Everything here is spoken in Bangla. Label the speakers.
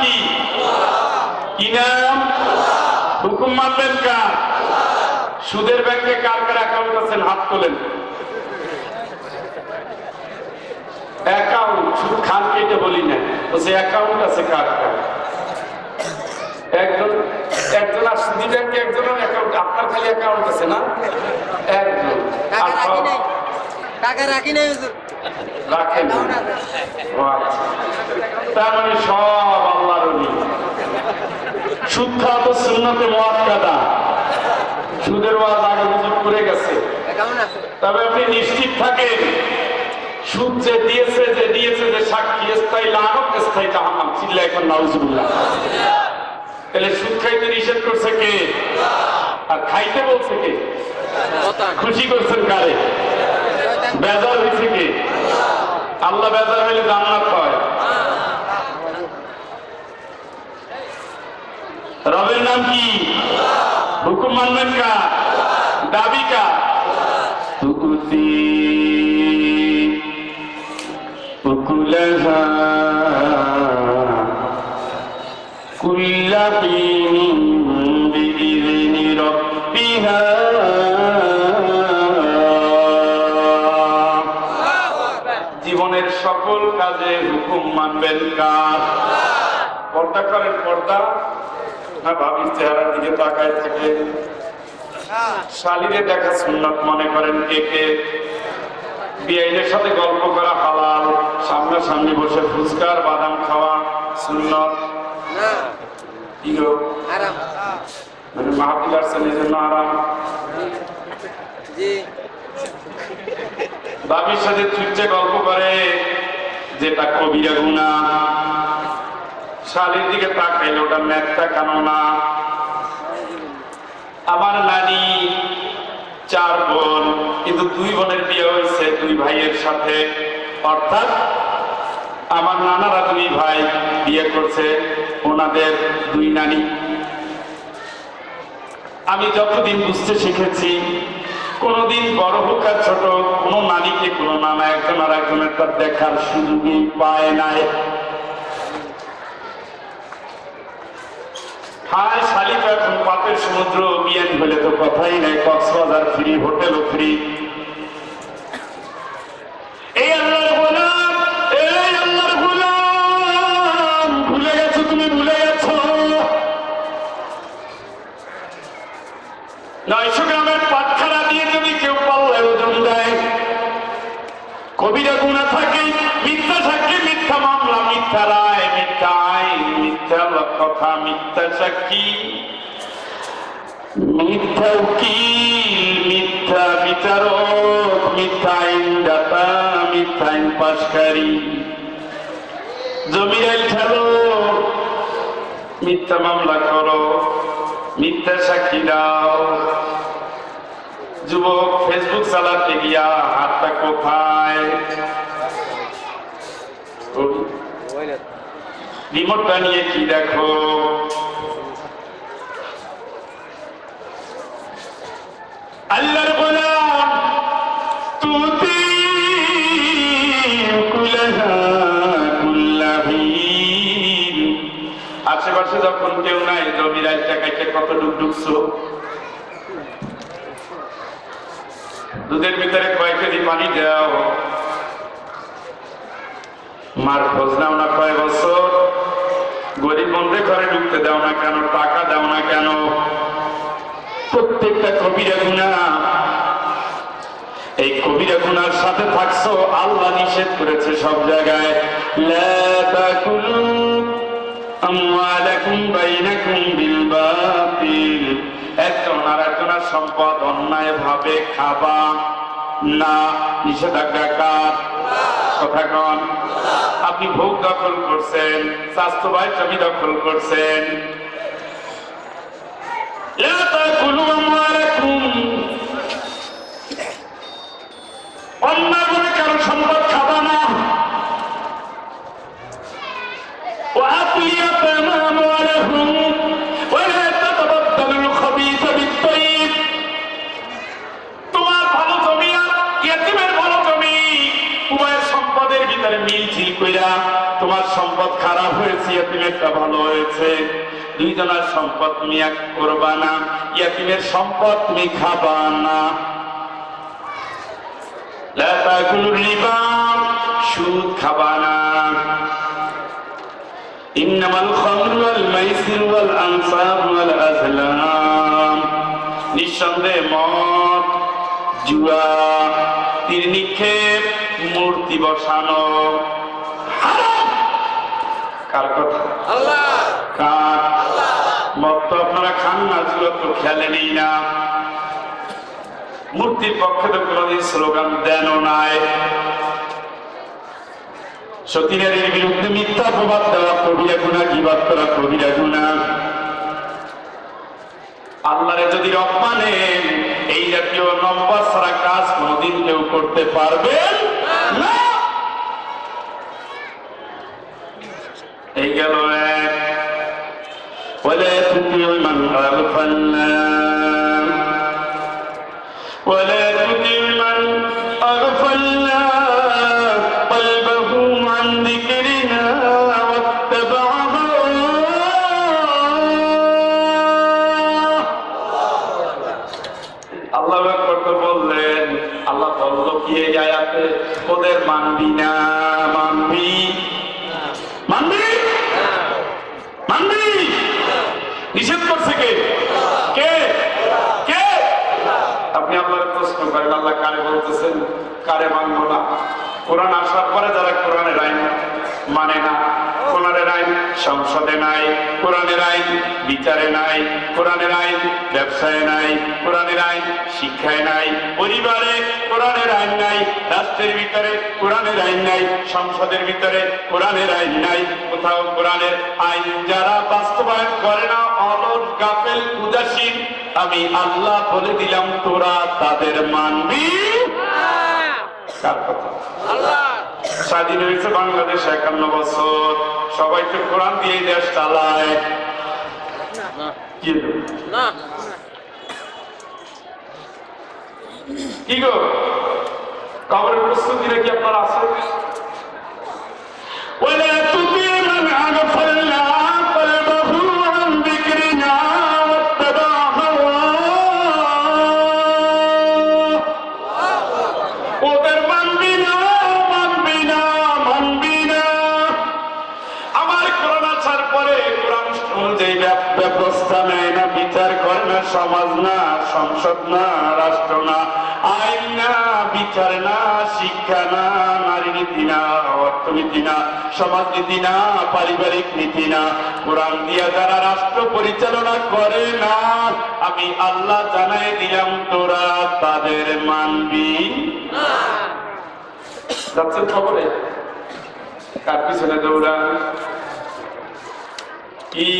Speaker 1: কি? কি নাম? হুকুম মানবেন কার? সুদের ব্যাংকে কার কার অ্যাকাউন্ট আছেন হাত তোলেন। অ্যাকাউন্ট শুধু খান কেটে বলি না বলছে অ্যাকাউন্ট আছে কার কার? একজন একজন আর সুদি ব্যাংকে একজনের অ্যাকাউন্ট আপনার খালি অ্যাকাউন্ট আছে না? একজন।
Speaker 2: টাকা রাখি নাই। টাকা রাখি নাই
Speaker 1: রাখেন। তার মানে সব আল্লাহর খাওয়া তো সুন্নতে মুআক্কাদা। সুদের ওয়াজ আগে হুজুর করে গেছে। তবে আপনি নিশ্চিত থাকেন সুদ যে দিয়েছে যে দিয়েছে যে সাক্ষী স্থায়ী লানত স্থায়ী জাহান্নাম চিল্লা এখন নাউজুবিল্লাহ। তাহলে সুদ খাইতে নিষেধ করছে কে? আর খাইতে বলছে কে? খুশি করছেন কারে? বেজার হয়েছে কে? আল্লাহ বেজার হইলে জান্নাত হয় রবের নাম কি? হুকুম মানবেন কা দাবি কা তুকুতি উকুলহা। كل মানবেন কার পর্দা করেন পর্দা। না ভাবির চেহারার দিকে তাকায় থাকে। শালিরে দেখা সুন্নত মনে করেন কে কে। বিআইনের সাথে গল্প করা হালাল। সামনাসামনি বসে ফুচকার বাদাম খাওয়া সুন্নত। কি গো? মানে মাহফিল আসছেন এই জন্য আরাম। বাবির সাথে চুচ্ছে গল্প করে। যেটা কবিরা গুণা শালির দিকে তাকাইলে, ওটা ম্যাথটা কেন না? আমার নানি চার বোন, কিন্তু দুই বোনের বিয়ে হয়েছে দুই ভাইয়ের সাথে। অর্থাৎ আমার নানারা দুই ভাই বিয়ে করছে, ওনাদের দুই নানি। আমি যতদিন বুঝতে শিখেছি কোনোদিন বড় হোক আর ছোট কোনো নারীকে কোনো নানা একজন আর একজনের তার দেখার সুযোগই পায় নাই। হায় শালি তো এখন পাপের সমুদ্র, বিয়ান হলে তো কথাই নাই, কক্সবাজার ফ্রি, হোটেলও ফ্রি। এই আল্লাহর মিথ্যা রায় মিথ্যা আইন মিথ্যা কথা মিথ্যা সাক্ষী। মিথ্যা উকিল, মিথ্যা বিচারক, মিথ্যা আইন দাতা মিথ্যা আইন পাশকারী। জমির ঠেলো, মিথ্যা মামলা করো, মিথ্যা সাক্ষী দাও। যুবক, ফেসবুক চালাতে গিয়া হাতটা কোথায়? রিমোটটা নিয়ে কি দেখো? আল্লাহর গোলাম, তুতি আশেপাশে যখন কেউ নাই জমির আইটা কাইতে কত ডুব ডুবছো? দুধের ভিতরে কয় কেজি পানি দাও? মার খোঁজ নাও না কয় বছর? বন্ধে ঘরে ঢুকতে দাও না কেন? টাকা দাও না কেন? প্রত্যেকটা কবিরা গুণা। এই কবিরা গুনার সাথে থাকছো, আল্লাহ নিষেধ করেছে সব জায়গায়। সম্পদ অন্যায় ভাবে খাবা না, নিষেধাজ্ঞা কার? কথা আপনি ভোগ দখল করছেন স্বাস্থ্যবায় জমি দখল করছেন। লা জমি উভয়ের মিল ঝিল কইরা তোমার সম্পদ খারাপ হয়ে হয়েছে, ইয়াতিমেরটা ভালো হয়েছে। দুইজনের সম্পদ তুমি এক করবা না, ইয়াতিমের সম্পদ তুমি খাবা না। সুদ খাবা না। ইন্নামাল খামরু ওয়াল মাইসির ওয়াল আনসাব ওয়াল আজলাম। নিঃসন্দেহে মদ, জুয়া তীর নিক্ষেপ মূর্তি বসানো। কার কথা? কার? মদ তো আপনারা খান না জুয়া তো খেলে নেই না। মূর্তির পক্ষে তো কোনোদিন স্লোগান দেনও নাই। সতীনের বিরুদ্ধে মিথ্যা প্রবাদ দেওয়া কবিরা গুণা গিবাদ করা কবিরা গুণা। আল্লাহরে যদি রহমানেন এই জাতীয় নম্বর ছাড়া কাজ কোনোদিন কেউ করতে পারবে না এই গেল এক ولا تطع من أغفلنا ولا করেন আল্লাহ কারে বলতেছেন, কারে মানব না। কোরআন আসার পরে যারা কোরআনের আইন মানে না কোরআনের আইন সংসদে নাই কোরআনের আইন বিচারে নাই কোরআনের আইন ব্যবসায় নাই কোরআনের আইন শিক্ষায় নাই পরিবারে কোরআনের আইন নাই রাষ্ট্রের ভিতরে কোরআনের আইন নাই সংসদের ভিতরে কোরআনের আইন নাই কোথাও কোরআনের আইন যারা বাস্তবায়ন করে না অলস গাফেল উদাসীন আমি আল্লাহ বলে দিলাম তোরা তাদের মানবি? কার কথা?
Speaker 2: আল্লাহ।
Speaker 1: স্বাধীন হয়েছে বাংলাদেশ একান্ন বছর সবাই তো কোরআন দিয়ে দেশ চালায়
Speaker 2: না
Speaker 1: কি হলো?
Speaker 2: না
Speaker 1: কি গো কবরের প্রস্তুতি নাকি আপনার আছে ولا تطع من أغفلنا সমাজ না, সংসদ না, রাষ্ট্র না, আইন না, বিচার না, শিক্ষা না, নারী নীতি না, অর্থনীতি না সমাজনীতি না, পারিবারিক নীতি না। কোরআন দিয়া যারা রাষ্ট্র পরিচালনা করে না, আমি আল্লাহ জানাই দিলাম, তোরা তাদের মানবি। যাচ্ছেন খবরে কার পিছনে দৌড়া কি?